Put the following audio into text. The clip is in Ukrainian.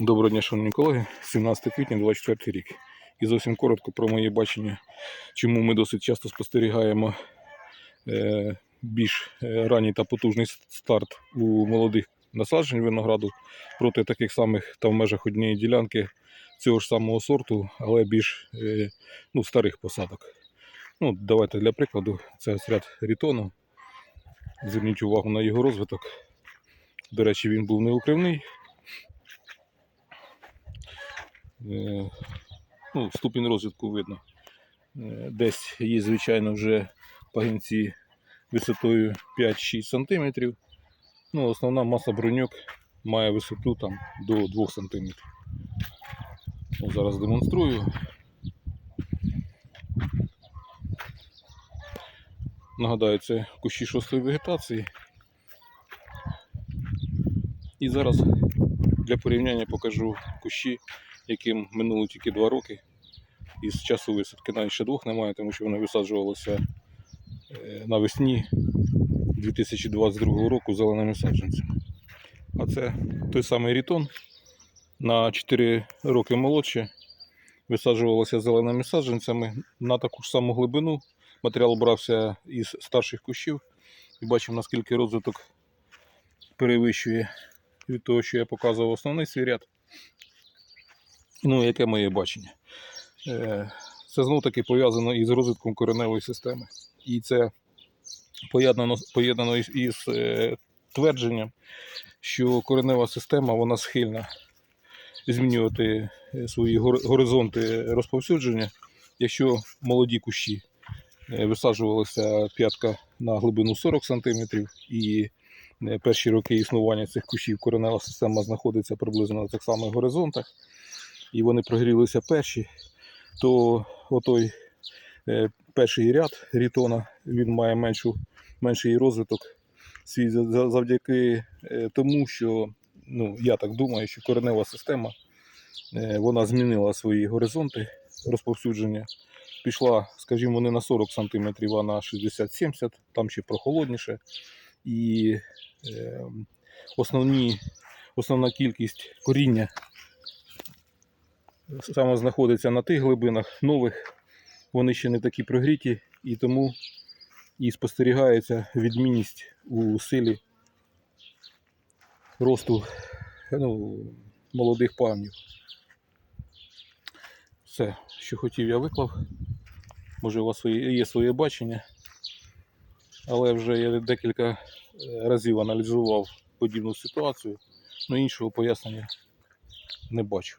Доброго дня, шановні колеги. 17 квітня 24 рік. І зовсім коротко про моє бачення, чому ми досить часто спостерігаємо е, більш е, ранній та потужний старт у молодих насаджень винограду проти таких самих та в межах однієї ділянки цього ж самого сорту, але більш е, ну, старих посадок. Ну, давайте для прикладу, це ряд рітону. Зверніть увагу на його розвиток. До речі, він був неукривний. Е, ну, ступінь розвитку видно. Е, Десь є, звичайно, вже пагінці висотою 5-6 см. Ну, основна маса броньок має висоту там, до 2 см. Ось зараз демонструю. Нагадаю, це кущі шостої вегетації. І зараз для порівняння покажу кущі, яким минуло тільки 2 роки. Із часу висадки навіть ще двох немає, тому що вони висаджувалися е, навесні 2022 року зеленими саджанцями. А це той самий рітон на 4 роки молодше. Висаджувалося зеленими саджанцями на таку ж саму глибину. Матеріал брався із старших кущів. І бачимо, наскільки розвиток перевищує від того, що я показував основний свій ряд. Ну, яке моє бачення? Е, Це знов таки пов'язано із розвитком кореневої системи. І це поєднано, поєднано із, із е, твердженням, що коренева система вона схильна змінювати е, свої горизонти розповсюдження, якщо молоді кущі висаджувалася п'ятка на глибину 40 см і перші роки існування цих кущів коренева система знаходиться приблизно на тих самих горизонтах, і вони прогрілися перші, то отой е, перший ряд рітона він має меншу, менший розвиток свій за- за- завдяки е, тому, що ну, я так думаю, що коренева система е, вона змінила свої горизонти розповсюдження. Пішла, скажімо, не на 40 см, а на 60-70 там ще прохолодніше. І е, основні, основна кількість коріння саме знаходиться на тих глибинах нових. Вони ще не такі прогріті, і тому і спостерігається відмінність у силі росту ну, молодих пагонів. Все, що хотів, я виклав. Може, у вас є своє бачення, але вже я декілька е, разів аналізував подібну ситуацію, але іншого пояснення не бачу.